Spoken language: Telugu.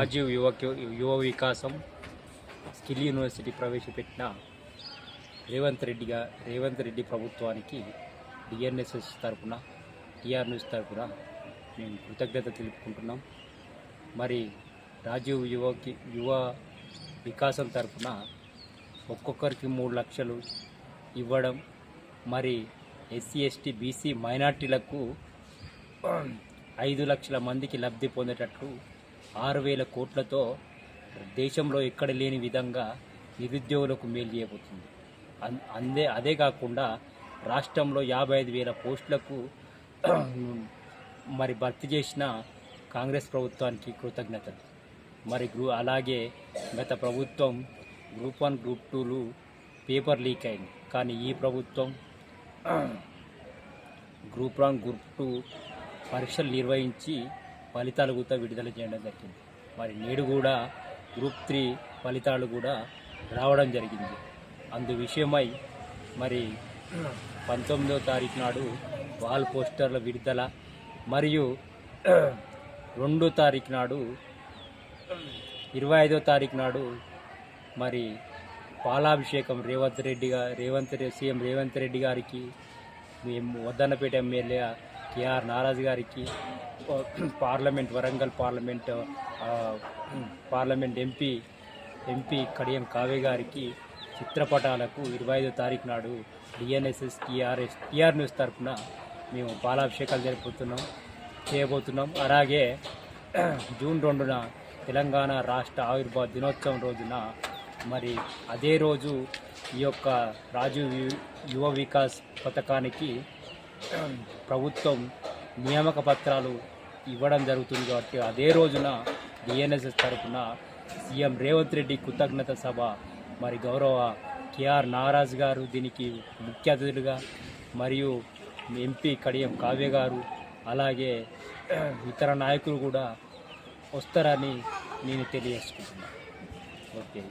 రాజీవ్ యువ యువ వికాసం స్కిల్ యూనివర్సిటీ ప్రవేశపెట్టిన రేవంత్ రెడ్డిగా రేవంత్ రెడ్డి ప్రభుత్వానికి డిఎన్ఎస్ఎస్ తరఫున టిఆర్ న్యూస్ తరఫున మేము కృతజ్ఞత తెలుపుకుంటున్నాం. మరి రాజీవ్ యువకి యువ వికాసం తరపున ఒక్కొక్కరికి మూడు లక్షలు ఇవ్వడం మరి ఎస్సీ ఎస్టీ బీసీ మైనార్టీలకు ఐదు లక్షల మందికి లబ్ధి పొందేటట్లు ఆరు వేల కోట్లతో దేశంలో ఎక్కడ లేని విధంగా నిరుద్యోగులకు మేలు చేయబోతుంది. అన్- అందే అదే కాకుండా రాష్ట్రంలో యాభై ఐదు వేల పోస్టులకు మరి భర్తీ చేసిన కాంగ్రెస్ ప్రభుత్వానికి కృతజ్ఞతలు. మరి గ్రూ అలాగే గత ప్రభుత్వం గ్రూప్ వన్ గ్రూప్ టూలు పేపర్ లీక్ అయింది. కానీ ఈ ప్రభుత్వం గ్రూప్ వన్ గ్రూప్ టూ పరీక్షలు నిర్వహించి ఫలితాలు కూడా విడుదల చేయడం జరిగింది. మరి నేడు కూడా గ్రూప్ త్రీ ఫలితాలు కూడా రావడం జరిగింది. అందు విషయమై మరి పంతొమ్మిదో తారీఖు నాడు వాల్ పోస్టర్ల విడుదల మరియు రెండో తారీఖు నాడు ఇరవై ఐదో తారీఖు నాడు మరి పాలాభిషేకం రేవంత్ రెడ్డి గారు రేవంత్ రెడ్డి సీఎం రేవంత్ రెడ్డి గారికి మేము వద్దన్నపేట ఎమ్మెల్యే కేఆర్ నారాజు గారికి parliament Warangal parliament parliament MP MP Kadiyam Kavya గారికి చిత్రపటాలకు ఇరవై ఐదో తారీఖు నాడు డిఎన్ఎస్ఎస్ టీఆర్ఎస్ టీఆర్ న్యూస్ తరఫున మేము పాలాభిషేకాలు జరుపుతున్నాం చేయబోతున్నాం. అలాగే జూన్ రెండున తెలంగాణ రాష్ట్ర ఆవిర్భావ దినోత్సవం రోజున మరి అదే రోజు ఈ యొక్క రాజీవ్ యువ వికాస్ పథకానికి ప్రభుత్వం నియామక పత్రాలు ఇవ్వడం జరుగుతుంది కాబట్టి అదే రోజున డిఎన్ఎస్ఎస్ తరఫున సీఎం రేవంత్ రెడ్డి కృతజ్ఞత సభ. మరి గౌరవ కేఆర్ నారాజ్ గారు దీనికి ముఖ్య అతిథులుగా మరియు ఎంపీ కడియం కావ్య గారు అలాగే ఇతర నాయకులు కూడా వస్తారని నేను తెలియజేసుకుంటున్నాను. ఓకే.